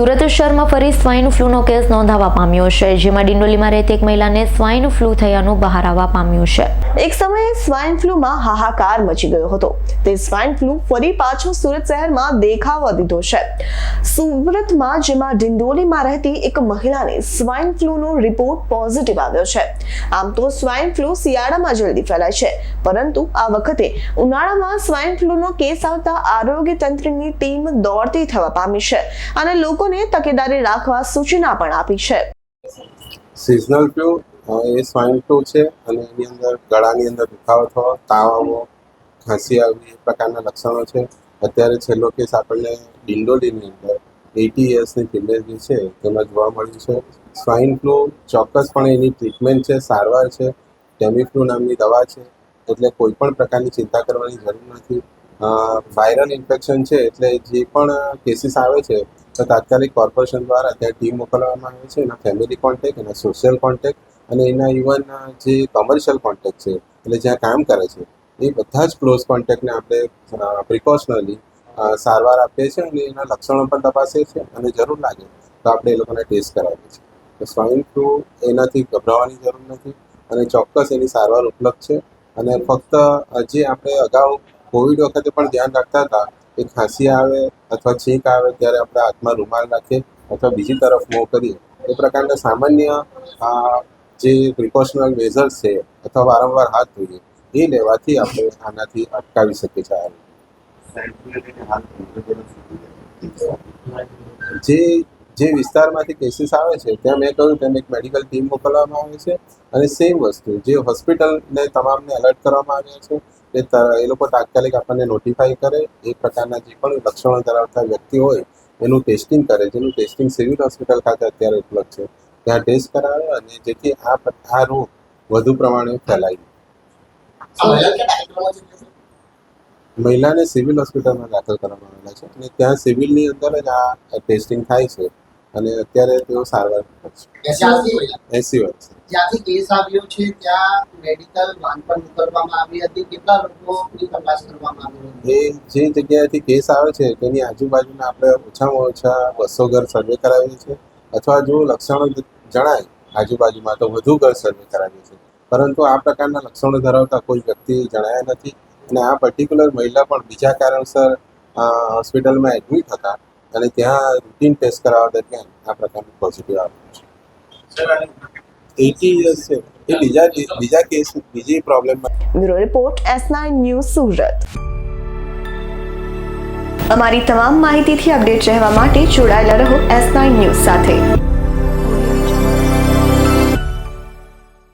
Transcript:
સુરત શહેરમાં ફરી swine ફ્લૂનો case નોંધાવા પામ્યો છે, જેમાં ડિંડોલીમાં રહેતી એક મહિલાને સ્વાઇન ફ્લૂ થયાનું બહાર આવવા પામ્યું છે. એક સમયે સ્વાઇન ફ્લૂમાં હાહાકાર મચી ગયો હતો. તે સ્વાઇન ફ્લૂ ફરી પાછો સુરત શહેરમાં દેખાવા દીધો છે. સુરતમાં, જેમાં ડિંડોલીમાં રહેતી એક મહિલાને સ્વાઇન ફ્લૂનો રિપોર્ટ પોઝિટિવ આવ્યો છે. આમ તો સ્વાઇન ફ્લૂ શિયાળામાં જલ્દી ફેલાય છે, પરંતુ આ વખતે ઉનાળામાં સ્વાઇન ફ્લૂનો કેસ આવતા આરોગ્ય તંત્રની ટીમ દોડતી થવા પામી છે. અને લોકોને તકેદારી રાખવા સૂચના પણ આપી છે. સિઝનલ ફ્લૂ એ સ્વાઇન ફ્લૂ છે અને એની અંદર ગળાની અંદર દુખાવો થવો, તાવ આવવો ખાંસી આવવી એ પ્રકારના લક્ષણો છે. અત્યારે છેલ્લો કેસ આપણને ડિંડોલીની અંદર એટી યર્સની ફિમેલ જે છે તેમાં જોવા મળ્યું છે. સ્વાઇન ફ્લૂ ચોક્કસપણે એની ટ્રીટમેન્ટ છે, સારવાર છે. ટેમિફ્લુ નામની દવા છે. એટલે કોઈ પણ પ્રકારની ચિંતા કરવાની જરૂર નથી. વાયરલ ઇન્ફેક્શન છે એટલે જે પણ કેસીસ આવે છે તો તાત્કાલિક કોર્પોરેશન દ્વારા ત્યાં ટીમ મોકલવામાં આવે છે. એના ફેમિલી કોન્ટેક એના સોશિયલ કોન્ટેક અને એના ઇવન જે કોમર્શિયલ કોન્ટેક છે, એટલે જ્યાં કામ કરે છે, એ બધા જ ક્લોઝ કોન્ટેક્ટને આપણે પ્રિકોશનલી સારવાર આપીએ છીએ અને એના લક્ષણો પણ તપાસીએ છીએ અને જરૂર લાગે તો આપણે એ લોકોને ટેસ્ટ કરાવીએ છીએ. તો સ્વાઇન ફ્લૂ એનાથી ગભરાવાની જરૂર નથી અને ચોક્કસ એની સારવાર ઉપલબ્ધ છે. અને ફક્ત જે આપણે અગાઉ કોવિડ વખતે પણ ધ્યાન રાખતા હતા કે ખાંસી આવે અથવા છીંક આવે ત્યારે આપણે હાથમાં રૂમાલ નાખીએ અથવા બીજી તરફ મોં કરીએ. એ પ્રકારના સામાન્ય જે પ્રિકોશનલ મેઝર્સ છે અથવા વારંવાર હાથ ધોઈએ, એ લેવાથી આપણે આનાથી અટકાવી શકીએ છીએ. જે જે વિસ્તારમાંથી કેસીસ આવે છે, ત્યાં મેં કહ્યું તેમ એક મેડિકલ ટીમ મોકલવામાં આવે છે અને સેમ વસ્તુ, જે હોસ્પિટલને તમામને એલર્ટ કરવામાં આવ્યા છે એ ત- એ લોકો તાત્કાલિક આપણને નોટિફાઈ કરે. એ પ્રકારના જે પણ લક્ષણો ધરાવતા વ્યક્તિ હોય એનું ટેસ્ટિંગ કરે. જેનું ટેસ્ટિંગ સિવિલ હોસ્પિટલ ખાતે અત્યારે ઉપલબ્ધ છે. ત્યાં ટેસ્ટ કરાવે અને જેથી આ આ રોગ વધુ પ્રમાણે ફેલાય. મહિલાને સિવિલ હોસ્પિટલમાં દાખલ કરવામાં આવેલા છે. અને ત્યાં સિવિલની અંદર જ આ ટેસ્ટિંગ થાય છે. અને અત્યારે તેઓ સારવાર એસી વર્ષ. જ્યાંથી કેસ આવ્યો છે ત્યાં મેડિકલ વાન પણ મોકલવામાં આવી હતી. કેટલા લોકોની તપાસ કરવામાં આવી એ જે જગ્યાએથી કેસ આવે છે તેની આજુબાજુના આપણે ઓછામાં ઓછા બસો ઘર સર્વે કરાવીએ છીએ. અથવા જો લક્ષણો જણાય આજુબાજુમાં તો વધુ ઘર સર્વે કરાવીએ છીએ. પરંતુ આ પ્રકારના લક્ષણો ધરાવતા કોઈ વ્યક્તિ જણાયા નથી. અને આ પર્ટિક્યુલર મહિલા પણ બીજા કારણસર હોસ્પિટલમાં એડમિટ હતા. અને ત્યાં રૂટીન ટેસ્ટ કરાવવા દરમિયાન આ પ્રકારનું પોઝિટિવ આવ્યું છે. એટી યર્સ છે. એ બીજા બીજા કેસ બીજી પ્રોબ્લેમમાં bureau report S nine news Surat. અમારી તમામ માહિતીથી અપડેટ રહેવા માટે જોડાયેલા રહો એસ નાઇન ન્યૂઝ સાથે.